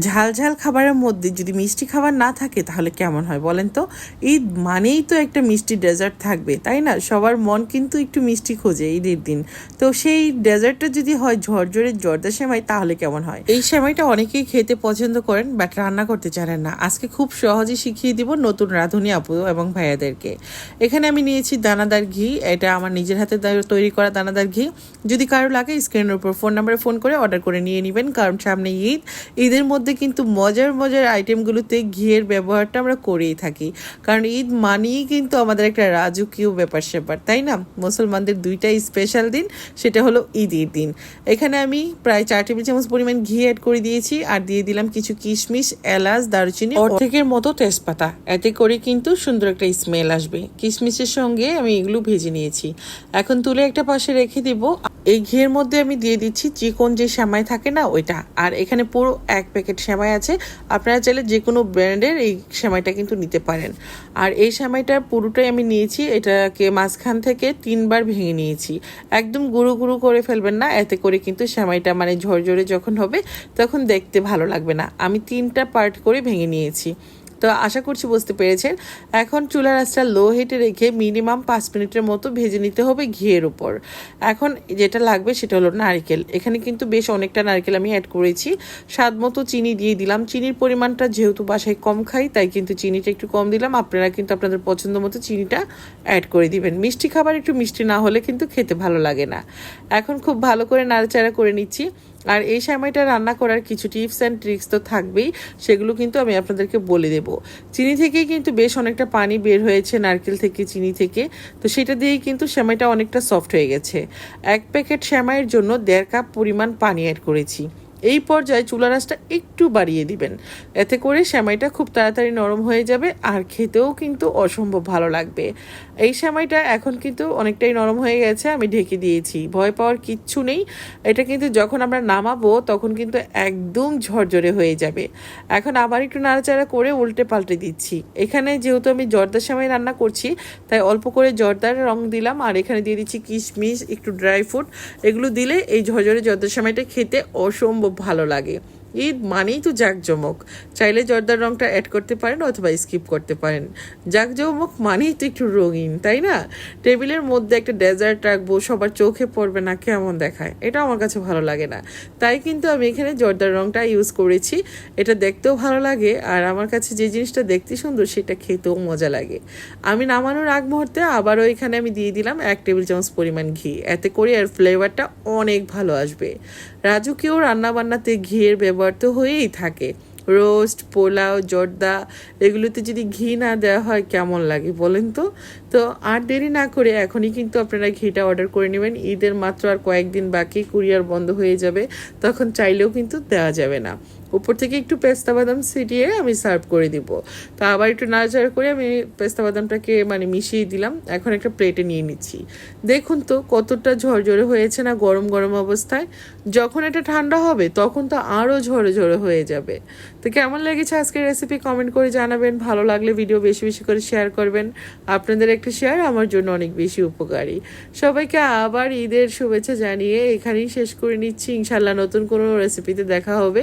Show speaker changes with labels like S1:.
S1: ঝাল ঝাল খাবারের মধ্যে যদি মিষ্টি খাবার না থাকে, তাহলে কেমন হয় বলেন তো? ঈদ মানেই তো একটা মিষ্টি ডেজার্ট থাকবে, তাই না? সবার মন কিন্তু একটু মিষ্টি খোঁজে ঈদের দিন। তো সেই ডেজার্টটা যদি হয় ঝরঝরে, জর্দা সেমাই, তাহলে কেমন হয়? এই সেমাইটা অনেকেই খেতে পছন্দ করেন, বাট রান্না করতে জানেন না। আজকে খুব সহজে শিখিয়ে দিব নতুন রাঁধুনি আপু এবং ভাইয়াদেরকে। এখানে আমি নিয়েছি দানাদার ঘি, এটা আমার নিজের হাতে তৈরি করা দানাদার ঘি। যদি কারও লাগে, স্ক্রিনের উপর ফোন নাম্বারে ফোন করে অর্ডার করে নিয়ে নেবেন, কারণ সামনে ঈদ। ঈদের মধ্যে কিন্তু মজার মজার আইটেমগুলোতে ঘিয়ের ব্যবহারটা আমরা করেই থাকি। কারণ ঈদ মানেই কিন্তু আমাদের একটা রাজকীয় ব্যাপার স্যাপার, তাই না? মুসলমানদের দুইটাই স্পেশাল দিন, সেটা হলো ঈদের দিন। এখানে আমি প্রায় চার টেবিল চামচ পরিমাণ ঘি অ্যাড করে দিয়েছি আর দিয়ে দিলাম কিছু কিশমিশ, এলাচ, দারুচিনি, অর্ধেকের মতো তেজপাতা। এতে করে কিন্তু সুন্দর একটা স্মেল আসবে। কিশমিশের সঙ্গে আমি এগুলো ভেজে নিয়েছি। এখন তুলে একটা পাশে রেখে দিব। এই ঘিয়ের মধ্যে আমি দিয়ে দিচ্ছি চিকন যে সেমাই থাকে না ওইটা। আর এখানে পুরো এক প্যাকেট সেমাই আছে। আপনারা চাইলে যে কোনো ব্র্যান্ডের এই সেমাইটা কিন্তু নিতে পারেন। আর এই সেমাইটার পুরোটাই আমি নিয়েছি। এটাকে মাঝখান থেকে তিনবার ভেঙে নিয়েছি। একদম গুঁড়ো গুঁড়ো করে ফেলবেন না। এতে করে কিন্তু সেমাইটা মানে ঝরঝরে যখন হবে, তখন দেখতে ভালো লাগবে না। আমি তিনটা পার্ট করে ভেঙে নিয়েছি। তো আশা করছি বুঝতে পেরেছেন। এখন চুলার আঁচটা লো হিটে রেখে মিনিমাম পাঁচ মিনিটের মতো ভেজে নিতে হবে ঘিয়ের উপর। এখন যেটা লাগবে সেটা হলো নারকেল। এখানে কিন্তু বেশ অনেকটা নারকেল আমি অ্যাড করেছি। স্বাদ মতো চিনি দিয়ে দিলাম। চিনির পরিমাণটা যেহেতু বাসায় কম খাই, তাই কিন্তু চিনিটা একটু কম দিলাম। আপনারা কিন্তু আপনাদের পছন্দ মতো চিনিটা অ্যাড করে দিবেন। মিষ্টি খাবার একটু মিষ্টি না হলে কিন্তু খেতে ভালো লাগে না। এখন খুব ভালো করে নাড়াচাড়া করে নিচ্ছি। আর এই সময়টা রান্না করার কিছু টিপস অ্যান্ড ট্রিক্স তো থাকবেই। সেগুলো কিন্তু আমি আপনাদেরকে বলে দেব। চিনি থেকে কিন্তু বেশ অনেকটা পানি বের হয়েছে, নারকেল থেকে, চিনি থেকে। তো সেটা দিয়েই কিন্তু সেমাইটা অনেকটা সফট হয়ে গেছে। এক প্যাকেট সেমাইয়ের জন্য দেড় কাপ পরিমাণ পানি অ্যাড করেছি। এই পর্যায়ে চুলা রাসটা একটু বাড়িয়ে দিবেন। এতে করে সেমাইটা খুব তাড়াতাড়ি নরম হয়ে যাবে আর খেতেও কিন্তু অসম্ভব ভালো লাগবে। এই সেমাইটা এখন কিন্তু অনেকটাই নরম হয়ে গেছে, আমি ঢেকে দিয়েছি। ভয় পাওয়ার কিচ্ছু নেই। এটা কিন্তু যখন আমরা নামাবো, তখন কিন্তু একদম ঝরঝরে হয়ে যাবে। এখন আবার একটু নাড়াচাড়া করে উল্টে পাল্টে দিচ্ছি। এখানে যেহেতু আমি জর্দার সেমাই রান্না করছি, তাই অল্প করে জর্দার রং দিলাম আর এখানে দিয়ে দিচ্ছি কিশমিশ, একটু ড্রাই ফ্রুট। এগুলো দিলে এই ঝরঝরে জর্দার সেমাইটা খেতে অসম্ভব ভালো লাগে। ঈদ মানেই তো জাঁকজমক। চাইলে জর্দার রংটা অ্যাড করতে পারেন অথবা স্কিপ করতে পারেন। জাঁকজমক মানেই তো একটু রঙিন, তাই না? টেবিলের মধ্যে একটা ডেজার্ট রাখব, সবার চোখে পড়বে না, কেমন দেখায়? এটা আমার কাছে ভালো লাগে না। তাই কিন্তু আমি এখানে জর্দার রংটা ইউজ করেছি। এটা দেখতেও ভালো লাগে আর আমার কাছে যে জিনিসটা দেখতে সুন্দর সেটা খেতেও মজা লাগে। আমি নামানোর আগ মুহূর্তে আবারও এখানে আমি দিয়ে দিলাম এক টেবিল চামচ পরিমাণ ঘি। এতে করে এর ফ্লেভারটা অনেক ভালো আসবে। রাজুকেও রান্নাবান্নাতে ঘিয়ের ব্যবহার তো হয়েই থাকে। রোস্ট, পোলাও, জর্দা, এগুলোতে যদি ঘি না দেওয়া হয় কেমন লাগে বলেন তো? তো আর দেরি না করে এখনই কিন্তু আপনারা ঘিটা অর্ডার করে নেবেন। ঈদের মাত্র আর কয়েকদিন বাকি, কুরিয়ার বন্ধ হয়ে যাবে, তখন চাইলেও কিন্তু দেওয়া যাবে না। উপর থেকে একটু পেস্তা বাদাম ছিটিয়ে আমি সার্ভ করে দিব। তো আবার একটু নাড়াচাড়া করে আমি পেস্তা বাদামটাকে মানে মিশিয়ে দিলাম। এখন একটা প্লেটে নিয়ে নিচ্ছি। দেখুন তো কতটা ঝরঝরে হয়েছে না গরম গরম অবস্থায়। যখন এটা ঠান্ডা হবে তখন তো আরও ঝরে ঝরে হয়ে যাবে। তো কেমন লেগেছে আজকের রেসিপি কমেন্ট করে জানাবেন। ভালো লাগলে ভিডিও বেশি বেশি করে শেয়ার করবেন। আপনাদের একটা শেয়ার আমার জন্য অনেক বেশি উপকারী। সবাইকে আবার ঈদের শুভেচ্ছা জানিয়ে এখানেই শেষ করে নিচ্ছি। ইনশাল্লাহ নতুন কোনো রেসিপিতে দেখা হবে।